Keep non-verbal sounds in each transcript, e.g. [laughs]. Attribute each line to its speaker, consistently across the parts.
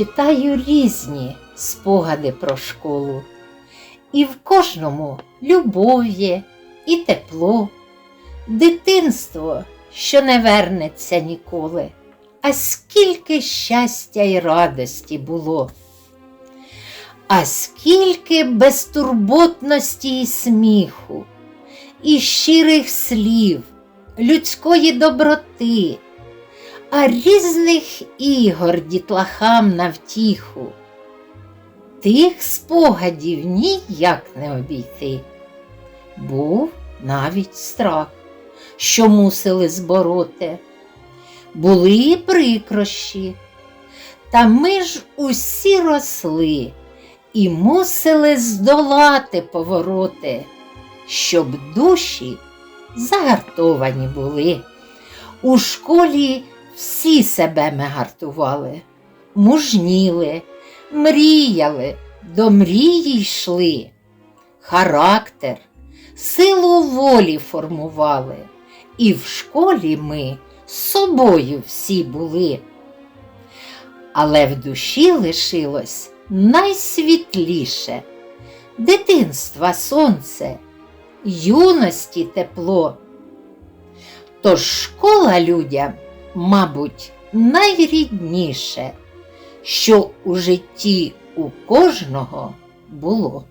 Speaker 1: читаю різні спогади про школу. І в кожному любов є і тепло, дитинство, що не вернеться ніколи, а скільки щастя й радості було. А скільки безтурботності і сміху, і щирих слів, людської доброти, а різних ігор дітлахам на втіху. Тих спогадів ніяк не обійти. Був навіть страх, що мусили збороти. Були і прикрощі, та ми ж усі росли і мусили здолати повороти, щоб душі загартовані були. У школі всі себе ми гартували, мужніли, мріяли, до мрії йшли, характер, силу волі формували, і в школі ми з собою всі були. Але в душі лишилось найсвітліше дитинства сонце, юності тепло. Тож школа людям, мабуть, найрідніше, що у житті у кожного було.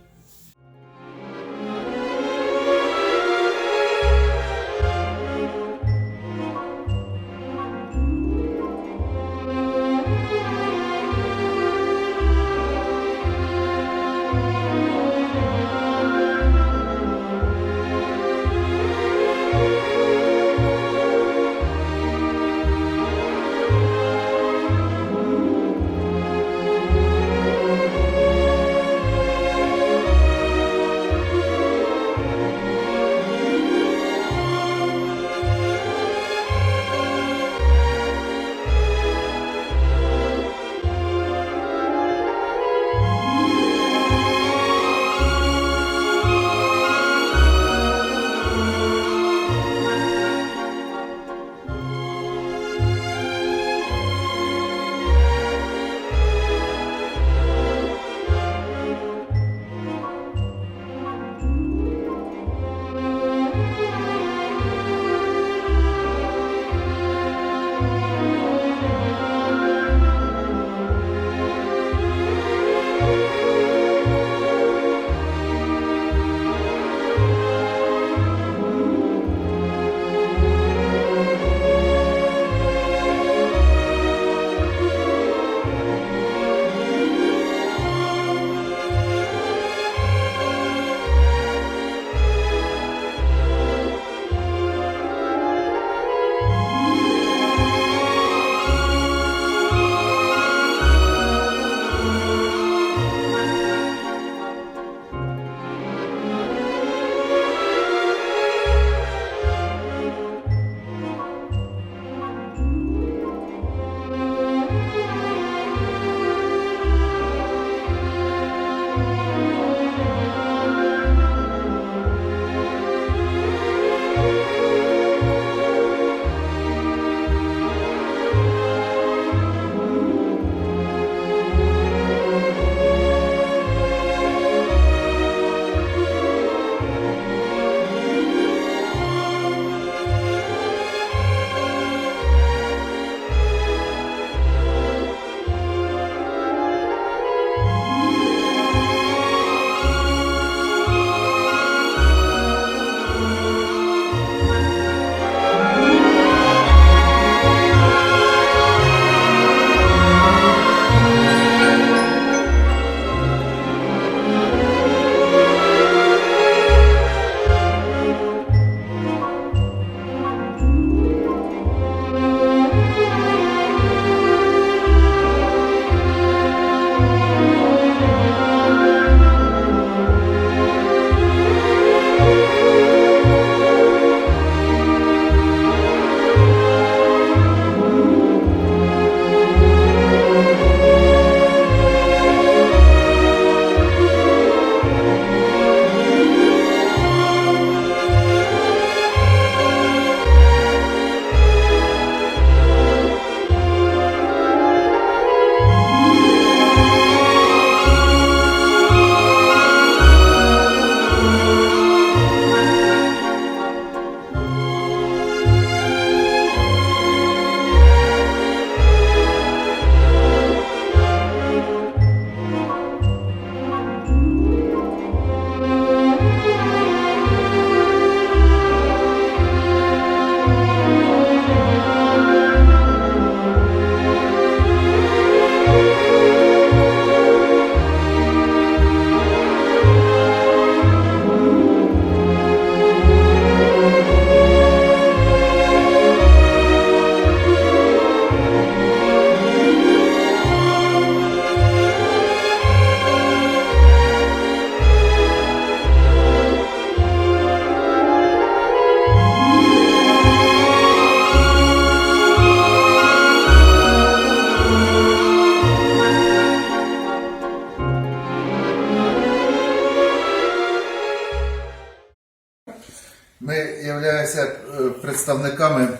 Speaker 2: Являємося е, представниками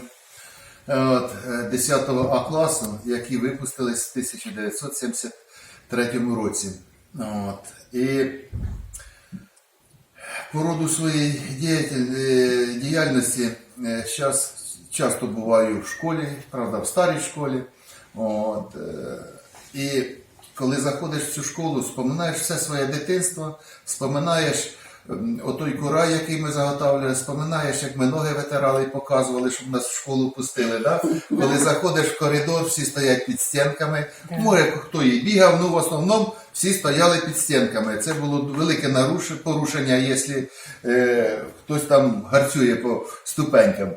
Speaker 2: е, от, е, 10 А класу, які випустились в 1973 році. От. І по роду своєї е, діяльності зараз часто буваю в школі, правда, в старій школі. От, е, і коли заходиш в цю школу, споминаєш все своє дитинство, споминаєш отой курай, який ми заготовлювали, споминаєш, як ми ноги витирали і показували, щоб нас в школу пустили. Да? Коли заходиш в коридор, всі стоять під стінками. Може, хто і бігав, ну в основному всі стояли під стінками. Це було велике порушення, якщо е, хтось там гарцює по ступенькам.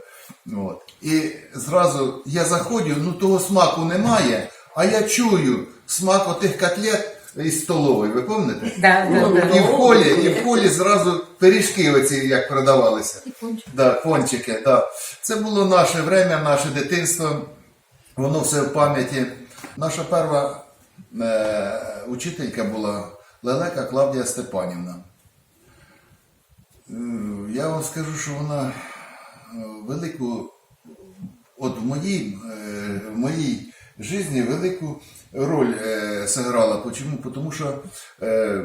Speaker 2: От. І зразу я заходжу, ну того смаку немає, а я чую смак отих котлет із столової, ви пам'ятаєте?
Speaker 3: Да, да, да.
Speaker 2: І в холі, і в холі зразу пиріжки оці як продавалися. Да, пончики, да. Це було наше время, наше дитинство. Воно все в пам'яті. Наша перша е, учителька була Лелека Клавдія Степанівна. Е, Я вам скажу, що вона е, велику, от в моїй, е, в моїй житті велику роль е, зіграла. Почому? Тому що е,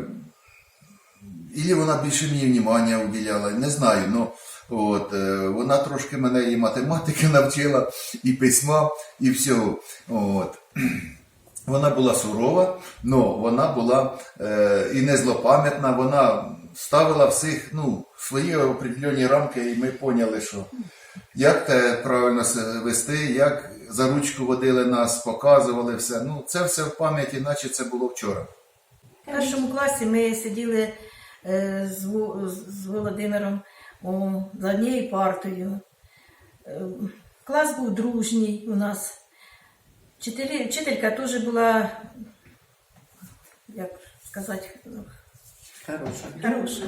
Speaker 2: Ілі вона більше мені внимання уділяла, не знаю. Ну, от, е, вона трошки мене і математики [laughs] навчила, і письма, і всього. От. [clears throat] Вона була сурова, але вона була е, і не злопам'ятна, вона ставила всіх ну, свої определені рамки, і ми поняли, що як те правильно вести, як за ручку водили нас, показували все. Ну, це все в пам'яті, наче це було вчора.
Speaker 4: В першому класі ми сиділи е, з, з Володимиром о, за однією партою. Е, Клас був дружній у нас. Вчителі, вчителька теж була, як сказати,
Speaker 5: Хороша.
Speaker 4: хороша.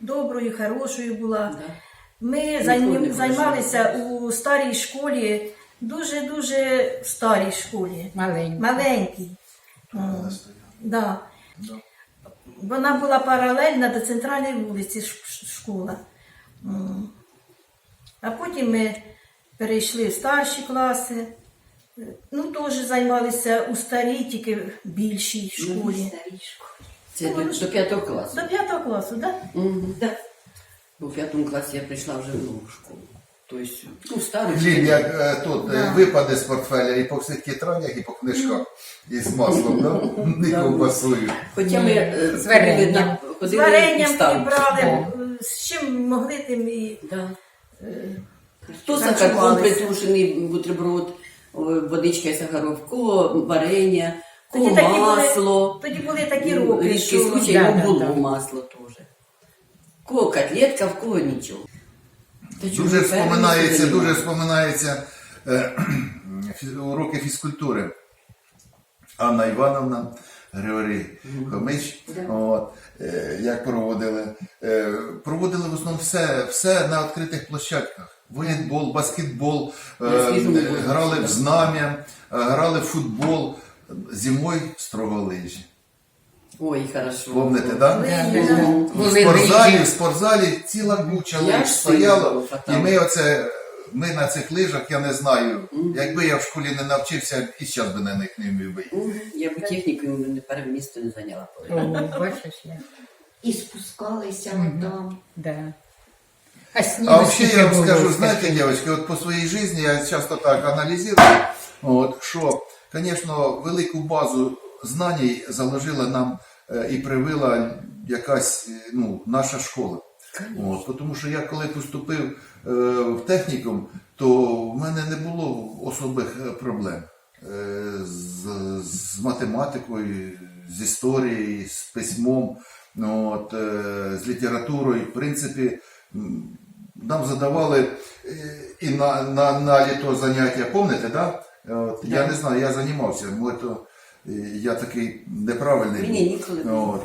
Speaker 4: Доброю, хорошою була.
Speaker 5: Да.
Speaker 4: Ми займ- займалися у старій школі, дуже-дуже старій школі.
Speaker 3: Маленький.
Speaker 4: Маленькій. М, Да. Вона була паралельна до центральної вулиці ш- ш- школа. М. А потім ми перейшли в старші класи. Е, Ну, теж займалися у старій, тільки в більшій школі.
Speaker 5: Це до, до п'ятого класу.
Speaker 4: До п'ятого класу, так? Да?
Speaker 5: Угу. Да. Бо в п'ятому класі я прийшла вже в нову школу. Тобто, ну, стару.
Speaker 2: Хліб, як е, тут е,
Speaker 4: Да.
Speaker 2: випаде з портфеля і по всіх тетрадях, і по книжках, і з маслом, да? [laughs] і
Speaker 5: Да.
Speaker 2: ковбасою.
Speaker 5: Хоча ми е,
Speaker 3: З варенням.
Speaker 5: ходили на-
Speaker 4: З
Speaker 5: ходили
Speaker 4: варенням брали, е, з чим могли тим і.
Speaker 5: Да.
Speaker 4: е,
Speaker 5: Хто
Speaker 4: Харчувалися.
Speaker 5: сахарком притрушений бутерброд, о, водичка і сахаров, кого варення,
Speaker 4: Тоді
Speaker 5: кого
Speaker 4: такі були-
Speaker 5: масло.
Speaker 4: Тоді були такі
Speaker 5: Ну,
Speaker 4: роки,
Speaker 5: Рідкий
Speaker 4: що
Speaker 5: случай,
Speaker 3: Да,
Speaker 5: йому
Speaker 3: да,
Speaker 5: було
Speaker 3: да.
Speaker 5: масло теж. Кого котлетка, в кого нічого.
Speaker 2: Дуже вспоминається, дуже вспоминається е, [clears throat] уроки фізкультури. Анна Івановна, Григорій Хомич, от, е, як проводили. Е, проводили в основному все, все на відкритих площадках. Волейбол, баскетбол, е,
Speaker 5: Баскетбол.
Speaker 2: е, грали в знам'я, е, грали в футбол, зимою строго лижі.
Speaker 5: Ой, хорошо.
Speaker 2: Помните,
Speaker 4: да.
Speaker 2: В спортзалі, в спортзалі ціла куча лиж стояла, і ми оце, ми на цих лижах, я не знаю, якби я в школі не навчився, і зараз би на них не вмів би.
Speaker 5: Я б техніку не перше місце не зайняла.
Speaker 3: Бачиш я.
Speaker 6: І спускалися там.
Speaker 3: Да. А
Speaker 2: А вообще я вам скажу, знаете, девочки, вот по своей жизни я часто так анализирую, от, що, звісно, велику базу знань заложила нам е, і привила якась е, ну, наша школа. От, тому що я коли поступив е, в технікум, то в мене не було особих проблем е, з, з математикою, з історією, з письмом, ну, от, е, з літературою. В принципі, нам задавали і на, на, на літо заняття, пам'ятаєте, да? От, Я не знаю, я займався, може, то я такий неправильний.
Speaker 5: Ні, ніколи
Speaker 2: От.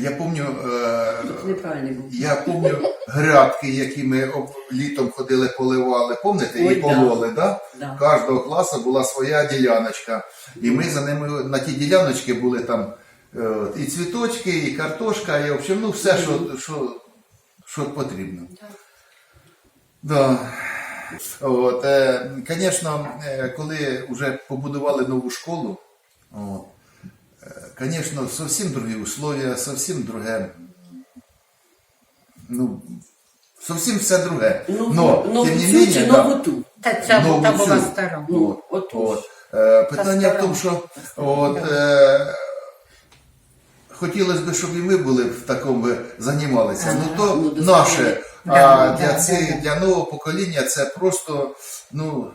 Speaker 2: Я пам'ятаю, е, я пам'ятаю грядки, які ми літом ходили, поливали,
Speaker 5: Ой,
Speaker 2: і
Speaker 5: да.
Speaker 2: пололи, да?
Speaker 5: Да.
Speaker 2: Кожного класу була своя діляночка. І ми за ними на ті діляночки були там е, і цвіточки, і картошка, і в общем, ну все, що, що, що потрібно. Да. [laughs] От, е, звісно, е, коли вже побудували нову школу, от, е, звісно, зовсім другі условия, зовсім друге. Ну, зовсім все друге.
Speaker 5: Ну,
Speaker 2: Но,
Speaker 5: нову
Speaker 2: тим не
Speaker 5: цю
Speaker 2: менее, да,
Speaker 5: нову?
Speaker 3: Та ця
Speaker 2: нову
Speaker 3: та була
Speaker 2: цю.
Speaker 3: стара.
Speaker 5: Ну,
Speaker 2: От,
Speaker 5: отож.
Speaker 2: от. Е, питання в тому, що от, е, хотілося б, щоб і ми були в такому займалися. Ну то
Speaker 5: ну,
Speaker 2: наше. А
Speaker 3: Да,
Speaker 2: для,
Speaker 3: да,
Speaker 2: ці,
Speaker 3: да.
Speaker 2: для нового покоління це просто ну,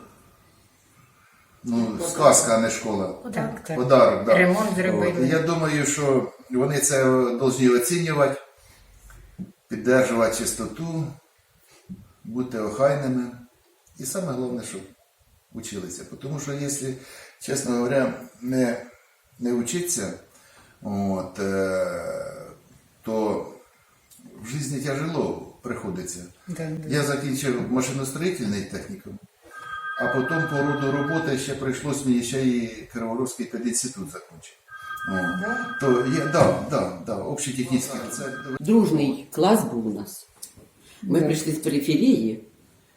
Speaker 2: ну, сказка, а не школа.
Speaker 3: Так, так.
Speaker 2: Подарок, да.
Speaker 3: Ремонт зробили.
Speaker 2: От, Я думаю, що вони це повинні оцінювати, підтримувати чистоту, бути охайними. І саме головне, щоб училися. Тому що якщо, чесно говоря, не, не вчитися, от, е, то в житті тяжело приходиться.
Speaker 3: Да, да.
Speaker 2: Я закінчив машиностроїтельний технікум, а потім по роду роботи ще прийшлось мені ще і Криворізький пединститут закінчити. О, То є, да, да, да, общетехнічний. Це
Speaker 5: Дружний клас був у нас. Ми прийшли з периферії.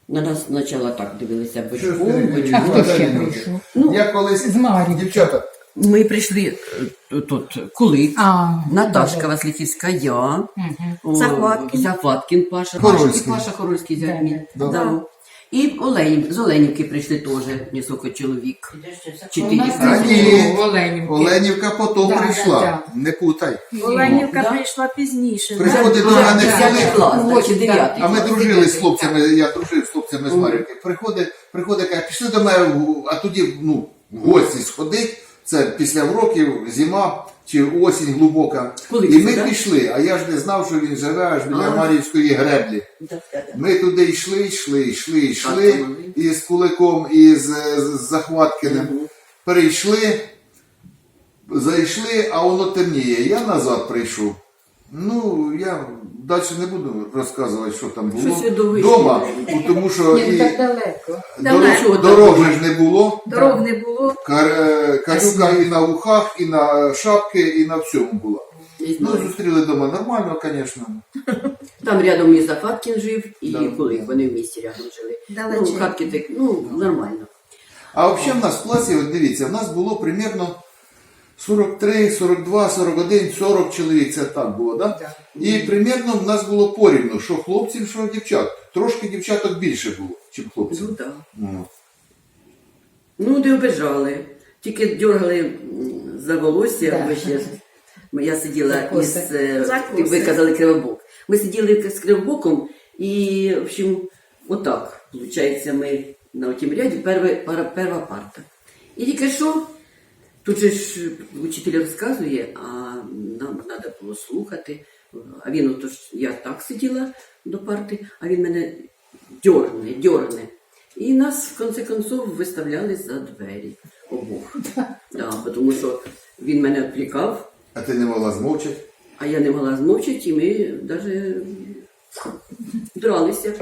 Speaker 5: На нас спочатку так дивилися бочком, бочком.
Speaker 3: А хто ще прийшов?
Speaker 2: Я колись,
Speaker 3: З
Speaker 2: дівчата,
Speaker 5: Ми прийшли е, тут Кулик,
Speaker 3: А,
Speaker 5: Наташка Васлихівська, я, о,
Speaker 4: Захваткін.
Speaker 5: Захваткін Паша,
Speaker 2: Хорольський.
Speaker 5: Паша, і Паша Хорольський з
Speaker 3: Да,
Speaker 2: да.
Speaker 5: Да. І Оленів, з Оленівки прийшли теж несколько чоловік.
Speaker 3: у
Speaker 5: Чотири.
Speaker 3: нас було
Speaker 2: Оленівка потім
Speaker 3: Да,
Speaker 2: прийшла.
Speaker 3: да,
Speaker 2: Не путай.
Speaker 4: Оленівка
Speaker 5: Да.
Speaker 4: прийшла пізніше.
Speaker 2: Приходить до мене
Speaker 5: десятий
Speaker 2: Кулик,
Speaker 5: клас, значить дев'ятий
Speaker 2: А ми дружили з хлопцями, я дружив з хлопцями з Мар'ївки. Приходить, приходить, каже, пішли до мене, в- а тоді ну, в гості сходить. Це після уроків, зима чи осінь глибока.
Speaker 5: Кулик,
Speaker 2: І ми
Speaker 5: да?
Speaker 2: пішли, а я ж не знав, що він живе аж біля
Speaker 5: А.
Speaker 2: Мар'ївської греблі.
Speaker 5: Да, да, да.
Speaker 2: Ми туди йшли, йшли, йшли, йшли
Speaker 5: Так,
Speaker 2: із Куликом, і з, Захваткиним. Перейшли, зайшли, а воно темніє. Я назад прийшов. Ну, я далі не буду розказувати, що там було
Speaker 5: Щось
Speaker 2: вдома, тому що
Speaker 3: Ні,
Speaker 2: і
Speaker 3: так далеко.
Speaker 4: Далеко.
Speaker 2: дорог, дорог ж не було.
Speaker 4: Дорог не було.
Speaker 2: Кар- е, і на ухах, і на шапки, і на всьому була.
Speaker 5: Не
Speaker 2: Ну,
Speaker 5: знаю.
Speaker 2: зустріли вдома нормально, звісно. [laughs]
Speaker 5: Там рядом і Захваткін жив, і
Speaker 2: Да.
Speaker 5: Кулик, вони в місті рядом жили.
Speaker 4: Далече.
Speaker 5: Ну, хатки так, ну, нормально.
Speaker 2: А взагалі в нас в класі, от дивіться, в нас було примерно 43, 42, 41, 40 чоловік, це так було, да?
Speaker 3: Да.
Speaker 2: І примерно в нас було порівну, що хлопців, що дівчат. Трошки дівчаток більше було, ніж хлопців.
Speaker 5: Ну, так.
Speaker 2: Ну.
Speaker 5: Ну, не обижали. Тільки дергали за волосся.
Speaker 3: Да.
Speaker 5: ще Я сиділа із, е, ви казали кривобок. Ми сиділи з кривобоком і, в общем, отак, виходить, ми на тім ряді перва парта. І тільки що, тут же ж учитель розказує, а нам треба було слухати. А він, отож, я так сиділа до парти, а він мене дьорне, дьорне. І нас в конце концов виставляли за двері обох. [laughs] Да, тому що він мене відвлікав,
Speaker 2: А ти не могла змовчати?
Speaker 5: а я не могла змовчати, і ми навіть дралися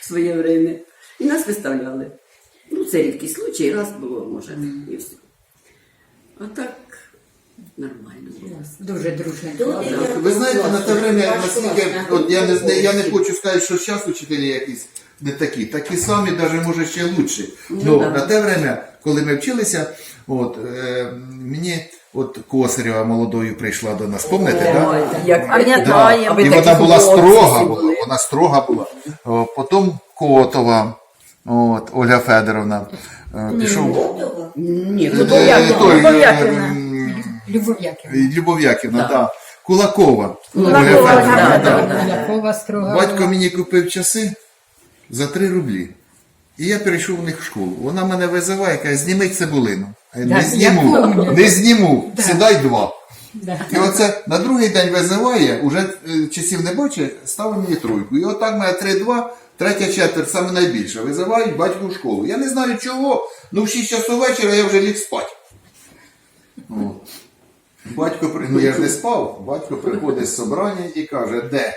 Speaker 5: в своє время. І нас виставляли. Ну, це рідкий случай, раз було, може, і все. А так нормально було.
Speaker 3: Дуже дружне.
Speaker 2: Так, Ви знаєте, на те время, наскільки, от я не, знаю, я не хочу сказати, що зараз учителі якісь не такі, такі самі, навіть може ще лучші. Ну,
Speaker 5: да.
Speaker 2: на те время, коли ми вчилися, от, е, мені от Косарєва молодою прийшла до нас, пам'ятаєте, так?
Speaker 5: Ой, як
Speaker 4: Пам'ятаємо.
Speaker 5: А
Speaker 2: І вона була строга, була, вона строга була. Потім Котова, от, Ольга Федоровна. Е, Пішов.
Speaker 5: Ні,
Speaker 2: Е, той,
Speaker 4: Любов
Speaker 2: е,
Speaker 4: Яківна.
Speaker 2: м,
Speaker 3: Любов Яківна.
Speaker 2: Любов Яківна,
Speaker 5: Да.
Speaker 2: да. Кулакова.
Speaker 4: Кулакова,
Speaker 2: Ольга
Speaker 4: да,
Speaker 2: да.
Speaker 4: да.
Speaker 3: Полякова строга.
Speaker 2: Батько мені купив часи за 3 рублі. І я перейшов у них в школу. Вона мене визиває, каже, зніми цибулину. А я, не
Speaker 3: я
Speaker 2: зніму,
Speaker 3: помню.
Speaker 2: не зніму, сідай два.
Speaker 3: Да.
Speaker 2: І оце на другий день визиває, уже е, часів не бачить, ставить мені тройку. І отак мене 3-2, третя четверть, саме найбільше. Визивають батьку в школу. Я не знаю чого, ну в 6 часов вечора я вже ліг спати. Батько, при- ну я ж не спав, батько приходить з собрання і каже, де?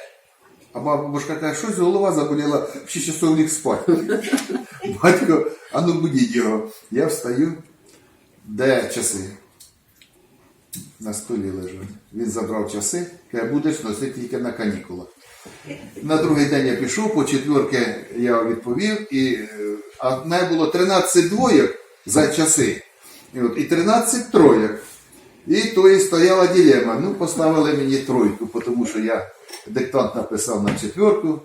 Speaker 2: А бабушка каже, щось голова заболіла, в 6 часов ліг спати. Батько, а ну будіть його. Я встаю, де часи? На столі лежать. Він забрав часи, каже, будеш носити тільки на канікулах. На другий день я пішов, по четвірки я відповів, і е, а в мене було 13 двоєк за часи, і, от, і 13 троєк. І то і стояла дилема. Ну, поставили мені тройку, тому що я диктант написав на четвірку.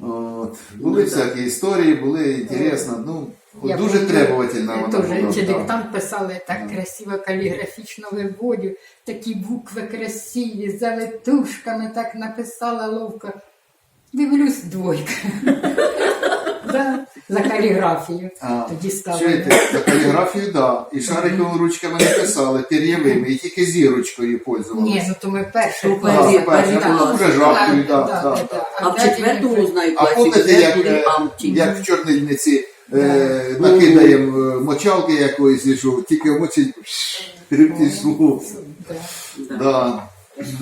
Speaker 2: От. Були всякі історії, були інтересно. Ну,
Speaker 3: Я
Speaker 2: дуже требовательна
Speaker 3: я
Speaker 2: вона
Speaker 3: теж
Speaker 2: була. да.
Speaker 3: диктант писали так красиво, каліграфічно виводю, такі букви красиві, за летушками так написала ловко. Дивлюсь, двойка. [laughs] Да, За каліграфію.
Speaker 2: А,
Speaker 3: Тоді стало.
Speaker 2: Чуєте, за каліграфію, да. І шариковими ручками не писали, пір'євими, і тільки зірочкою
Speaker 3: Ні,
Speaker 2: пользувалися.
Speaker 3: ну то ми перше.
Speaker 5: Ну, перші-
Speaker 2: А, перші,
Speaker 5: перші
Speaker 2: а потім
Speaker 5: класи.
Speaker 2: вже жабкою, да,
Speaker 3: Да,
Speaker 2: да,
Speaker 3: да,
Speaker 2: да.
Speaker 3: да.
Speaker 5: А в
Speaker 3: далі
Speaker 5: четвертому
Speaker 3: вже-
Speaker 2: А
Speaker 5: класі
Speaker 2: як, е, як в чорнильниці е, накидаємо е, мочалки якоїсь, і що тільки мочить пішло.
Speaker 3: Да.
Speaker 2: Да.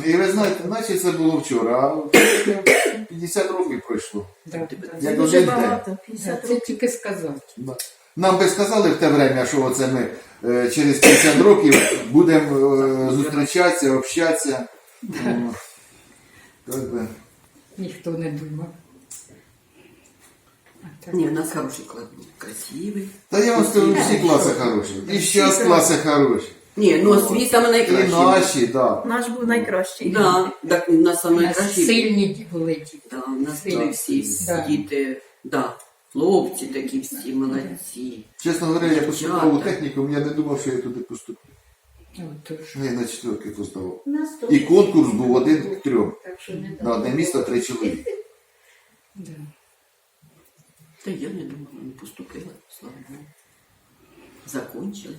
Speaker 2: І ви знаєте, наче це було вчора, а 50 років пройшло. Як
Speaker 4: Дуже
Speaker 2: один день.
Speaker 4: багато. 50
Speaker 3: Це
Speaker 4: років.
Speaker 3: тільки сказати.
Speaker 2: Да. Нам би сказали в те время, що оце ми е, через 50 років будемо е, зустрічатися, общатися. Би.
Speaker 3: Ніхто не думав.
Speaker 5: Ні, у нас хороший клас був, красивий.
Speaker 2: Та я вам скажу, всі класи хороші. І зараз класи хороші.
Speaker 5: Ні, ну освіта
Speaker 2: І
Speaker 5: найкращий.
Speaker 2: наші, так.
Speaker 4: Наш був найкращий.
Speaker 5: Да, так, у нас
Speaker 3: нас
Speaker 5: найкращий.
Speaker 3: сильні були діти.
Speaker 5: Да, у нас
Speaker 3: Сильні.
Speaker 5: були всі
Speaker 3: Да.
Speaker 5: діти, да, хлопці такі всі молодці.
Speaker 2: Чесно говоря, я поступав у технікум, я не думав, що я туди поступлю.
Speaker 3: Тож.
Speaker 2: На четверки поставив. І конкурс був один к трьом. На одне місто три чоловіки.
Speaker 3: Да.
Speaker 5: Та я не думала, не поступила, слава Богу. Закончили.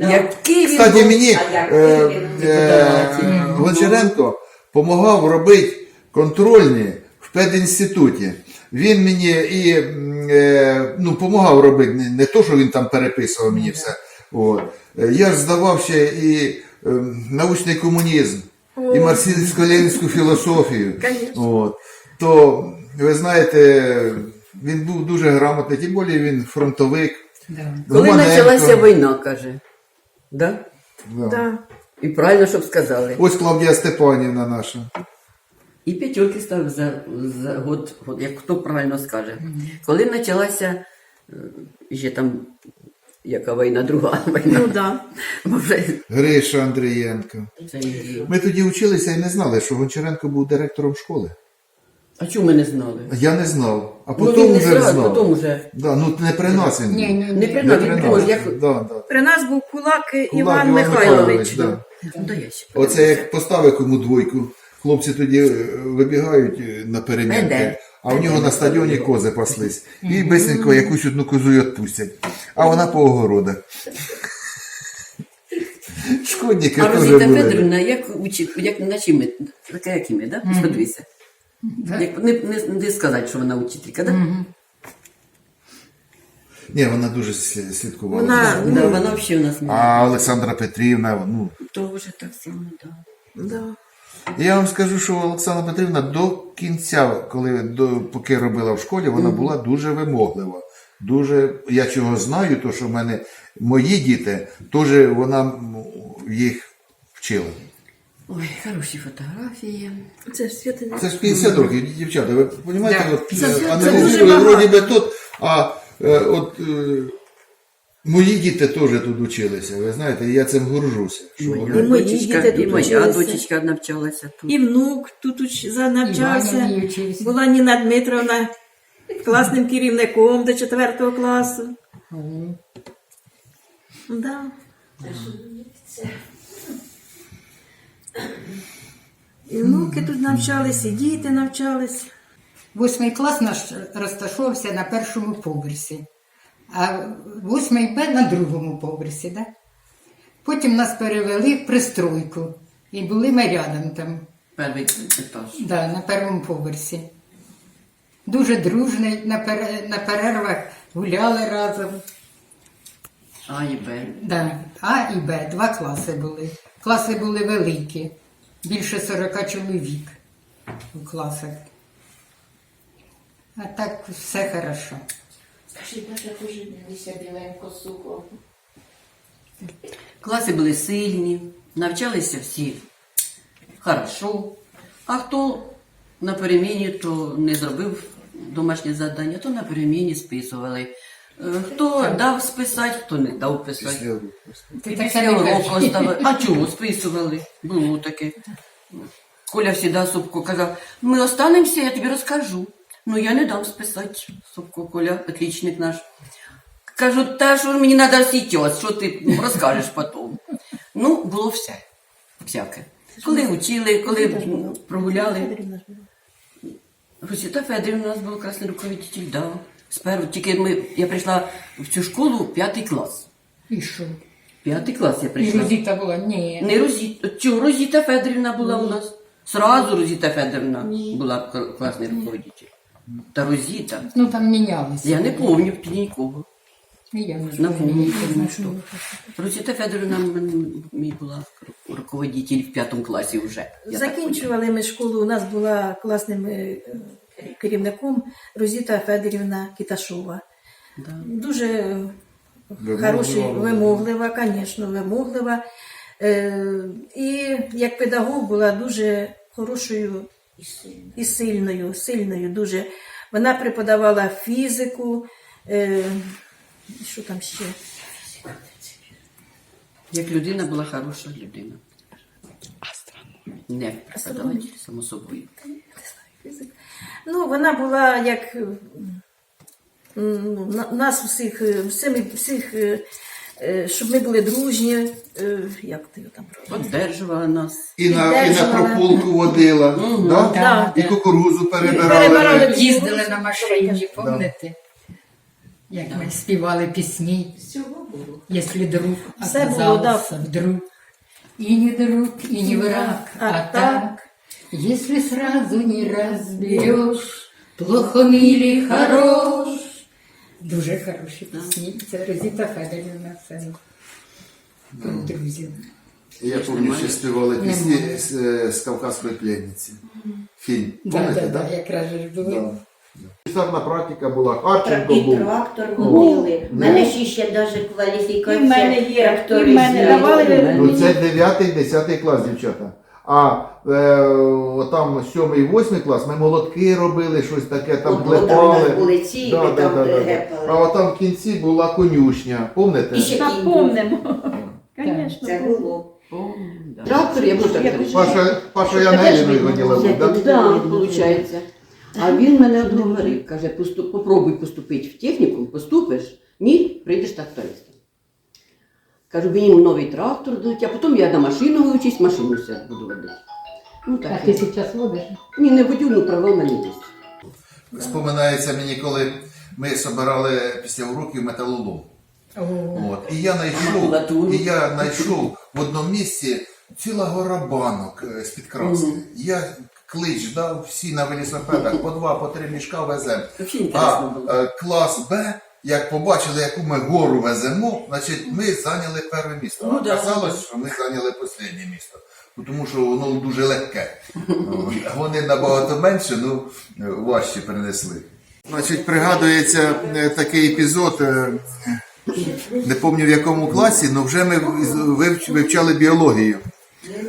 Speaker 5: Який він
Speaker 2: Кстати,
Speaker 5: був-
Speaker 2: мені
Speaker 6: як
Speaker 2: е,
Speaker 6: він
Speaker 2: е, Гончаренко допомагав робити контрольні в педінституті. Він мені і м, е, ну, допомагав робити, не, не то, що він там переписував мені все. От. Е, Я ж здавав ще і е, научний комунізм, і марксистсько-ленінську філософію. От. То, ви знаєте, він був дуже грамотний, тим більше він фронтовик.
Speaker 3: Да.
Speaker 5: Коли почалася війна, каже. Да?
Speaker 2: Да.
Speaker 4: Да.
Speaker 5: І правильно, щоб сказали.
Speaker 2: Ось Клавдія Степанівна наша.
Speaker 5: І п'ятерки став за, за год, год, як хто правильно скаже. Коли почалася е, ще там яка війна, друга [laughs] війна.
Speaker 4: Ну да.
Speaker 5: Бо вже
Speaker 2: Гриша Андрієнко.
Speaker 5: це
Speaker 2: Ми тоді вчилися і не знали, що Гончаренко був директором школи.
Speaker 5: А чому ми не знали?
Speaker 2: Я не знав, а
Speaker 5: Ну,
Speaker 2: потім
Speaker 5: він не
Speaker 2: вже
Speaker 5: зразу,
Speaker 2: знав.
Speaker 5: потім вже.
Speaker 2: Да, ну не при нас він.
Speaker 3: Ні,
Speaker 2: був.
Speaker 3: ні,
Speaker 5: Не при
Speaker 2: Не
Speaker 5: нас,
Speaker 2: при
Speaker 5: він
Speaker 2: нас.
Speaker 5: теж, як...
Speaker 2: Да, да.
Speaker 4: При нас був кулак
Speaker 2: Кулак
Speaker 4: Іван
Speaker 2: Іван
Speaker 4: Михайлович.
Speaker 2: да.
Speaker 5: Ну, да, я ще
Speaker 2: Оце як поставив кому двойку, хлопці тоді е, вибігають е, на перемінки,
Speaker 5: Еде.
Speaker 2: А в нього на стадіоні кози паслись. І бисенько якусь одну козу й відпустять. А вона по огородах. Шкодники
Speaker 5: А
Speaker 2: теж
Speaker 5: Розіта
Speaker 2: були.
Speaker 5: Федорівна, як учить, як наче ми, така як і ми, да? Подивися. Як, не, не, не сказати, що вона учителька, да?
Speaker 2: Ні, вона дуже слі- слідкувала.
Speaker 4: Вона-
Speaker 2: за
Speaker 5: Да, вона взагалі у нас не.
Speaker 2: А Олександра Петрівна, ну,
Speaker 5: Тоже так само, да.
Speaker 4: Да.
Speaker 2: Я вам скажу, що Олександра Петрівна до кінця, коли до, поки робила в школі, вона була дуже вимоглива. Дуже, я чого знаю, то що в мене мої діти, теж вона їх вчила.
Speaker 5: Ой, хороші фотографії.
Speaker 4: Це ж святи.
Speaker 2: Це ж 50 років, дівчата, ви розумієте,
Speaker 3: Да.
Speaker 2: от,
Speaker 4: Це-
Speaker 2: е,
Speaker 4: це- це дуже
Speaker 2: вроді би тут, а е, от е, мої діти теж тут училися, ви знаєте, я цим горжуся. Що
Speaker 5: Моя
Speaker 2: вони,
Speaker 4: мої
Speaker 5: дочечка,
Speaker 4: діти
Speaker 5: і
Speaker 4: тут
Speaker 5: моя дочечка навчалася тут.
Speaker 4: І внук тут уч... за- навчався.
Speaker 3: Іван.
Speaker 4: Була Ніна Дмитровна класним керівником до 4 класу. Да. І внуки тут навчались, і діти навчались.
Speaker 3: Восьмий клас наш розташовувався на першому поверсі, а восьмий Б на другому поверсі. Да? Потім нас перевели в пристройку і були ми рядом там,
Speaker 5: Перший етаж.
Speaker 3: да, на першому поверсі. Дуже дружний, на, пере- на перервах гуляли разом.
Speaker 5: А і Б.
Speaker 3: Да. А і Б, два класи були. Класи були великі, більше 40 чоловік у класах. А так все хорошо.
Speaker 6: Скажи, даже поженилися біленько сухо.
Speaker 5: Класи були сильні, навчалися всі хорошо. А хто на переміні, то не зробив домашнє завдання, то на переміні списували. Е, Хто дав списати, хто не дав писати.
Speaker 3: Ти
Speaker 5: після уроку ставили. А [laughs] чого списували? Було таке. Коля завжди Собко казав, ми останемося, я тобі розкажу. Ну я не дам списати. Коля, отличник наш. Кажу, та що мені треба зараз, що ти [laughs] розкажеш потім. Ну, було все. Всяке. Коли учили, коли прогуляли. Росіта Федорівна у нас був красний руководитель, да. Спершу тільки ми, я прийшла в цю школу п'ятий клас.
Speaker 3: І що?
Speaker 5: П'ятий клас я
Speaker 3: І
Speaker 5: прийшла.
Speaker 3: Розіта була? Ні.
Speaker 5: Не Розіта. Чого Розіта Федорівна була у нас? Сразу Розіта Федорівна була класний руководитель. Та Розіта.
Speaker 3: Ну там мінялися.
Speaker 5: Я не пам'ятаю нікого.
Speaker 3: І я не
Speaker 5: На
Speaker 3: знаю.
Speaker 5: що. Розіта Федорівна м- мій була руководитель в п'ятому класі вже. Я так
Speaker 4: Закінчували ми школу. У нас була класним е, керівником Розіта Федорівна Кіташова.
Speaker 5: Да.
Speaker 4: Дуже е, хороший, вимоглива, звісно, вимоглива. Е, І як педагог була дуже хорошою
Speaker 6: І сильно.
Speaker 4: і сильною, сильною дуже. Вона преподавала фізику. Е, що там ще?
Speaker 5: Як людина була хороша людина. Не преподаватель, само собою.
Speaker 4: Ну, вона була як ну, на- нас всіх, всіми, всіх, е, е, щоб ми були дружні. е, Як ти його там
Speaker 5: Поддержувала нас.
Speaker 2: І на, і на прополку водила, да?
Speaker 4: Да.
Speaker 2: і кукурузу перебирали.
Speaker 4: перебирали.
Speaker 3: Їздили на машині, пам'ятаєте? Як ми співали пісні.
Speaker 6: Всього було.
Speaker 3: Если друг
Speaker 4: Все було,
Speaker 3: оказался вдруг, и не друг, и не враг,
Speaker 4: А
Speaker 3: а,
Speaker 4: так.
Speaker 3: так, если сразу не разберешь, плохо он или хорош. Дуже хороші пісні. Це Розіта Федорівна, це друзів.
Speaker 2: Я пам'ятаю, що співали пісні з, е, з Кавказької пленниці. Фільм.
Speaker 3: Да, да, да, якраз же
Speaker 2: Да.
Speaker 3: було.
Speaker 2: Писарна практика була, Харченко
Speaker 6: І
Speaker 2: був.
Speaker 6: трактор водили. У мене ще ще навіть кваліфікація.
Speaker 4: І в мене є, і в мене давали.
Speaker 2: Ну це 9-10 клас, дівчата. А е, там 7-8 клас ми молотки робили, щось таке там клепали.
Speaker 6: були ці,
Speaker 2: Да, да, да, да, да. А от там в кінці була конюшня, пам'ятаєте?
Speaker 6: І ще кінь був. [laughs]
Speaker 4: Напомнимо.
Speaker 6: Це було.
Speaker 5: Да. Трактор я був так
Speaker 2: Паша, Паша так?
Speaker 6: туди.
Speaker 5: Виходить. А він мене одговорив, каже, поступ, попробуй поступити в технікум, поступиш, ні, прийдеш трактористом. Кажу, мені новий трактор дадуть, а потім я на машину вивчусь, машину все буду водити. Ну так.
Speaker 3: А ти зараз водиш?
Speaker 5: Ні, не водю, ну права в мене є.
Speaker 2: Споминається мені, коли ми збирали після уроків металолом. От. І я знайшов, і я знайшов в одному місці ціла гора банок е, з-під краски. Я клич дав всі на велосипедах, по два, по три мішка.
Speaker 5: Взагалі
Speaker 2: А
Speaker 5: інтересно було.
Speaker 2: е, клас Б, як побачили, яку ми гору веземо, значить ми зайняли перше місто.
Speaker 5: Ну,
Speaker 2: а
Speaker 5: да,
Speaker 2: казалось, що ми зайняли останнє місто. Ну, Тому що воно дуже легке. Вони набагато менше, ну важче принесли. Значить, пригадується е, такий епізод. е, Не пам'ятаю в якому класі, але вже ми вивчали біологію.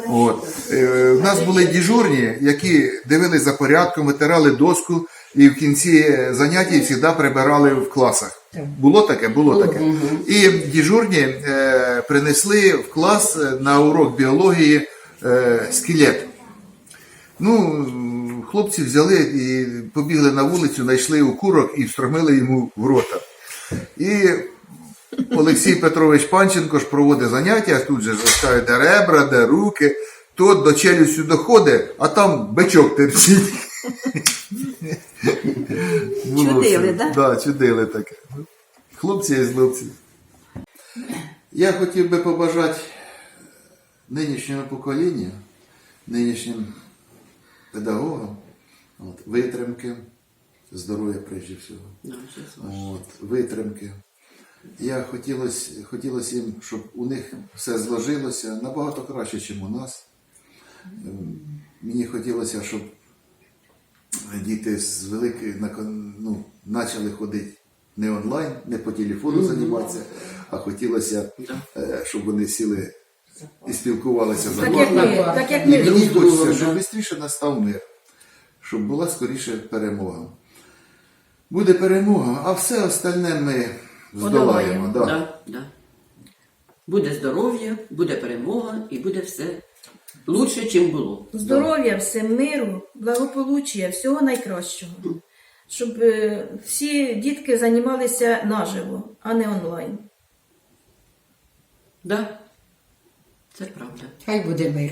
Speaker 2: От. Е, У нас були діжурні, які дивились за порядком, витирали доску і в кінці заняття завжди прибирали в класах. Було таке, було таке. І діжурні е, принесли в клас на урок біології е, скелет. Ну, хлопці взяли і побігли на вулицю, знайшли окурок і встромили йому в рота. І Олексій Петрович Панченко ж проводить заняття, тут же розказує, де ребра, де руки. Тот до челюстю доходить, а там бичок терчить.
Speaker 4: Чудили,
Speaker 2: все.
Speaker 4: да?
Speaker 2: Да, чудили таке. Хлопці є хлопці. Я хотів би побажати нинішньому поколінню, нинішнім педагогам от, витримки, здоров'я прежде всього.
Speaker 5: Ваше.
Speaker 2: От, витримки. Я хотілося, хотілося їм, щоб у них все зложилося набагато краще, ніж у нас. Ем, Мені хотілося, щоб діти з великої ну, почали ходити не онлайн, не по телефону займатися, а хотілося, е, щоб вони сіли і спілкувалися за і мені хочеться, щоб швидше настав мир, щоб була скоріше перемога. Буде перемога, а все остальне ми здолаємо. Да.
Speaker 5: Да, да. Буде здоров'я, буде перемога і буде все лучше, чим було.
Speaker 4: Здоров'я, всім миру, благополуччя, всього найкращого. Щоб е, всі дітки займалися наживо, а не онлайн.
Speaker 5: Да. Це правда.
Speaker 3: Хай буде мир.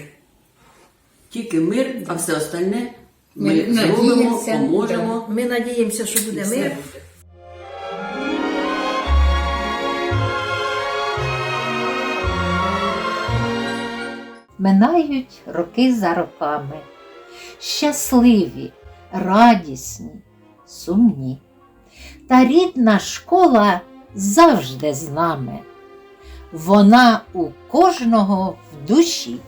Speaker 5: Тільки мир, а все остальне ми,
Speaker 3: Ми
Speaker 5: зробимо,
Speaker 3: надіємося,
Speaker 5: поможемо.
Speaker 4: Ми надіємося, що буде мир.
Speaker 1: Минають роки за роками, щасливі, радісні, сумні. Та рідна школа завжди з нами. Вона у кожного в душі.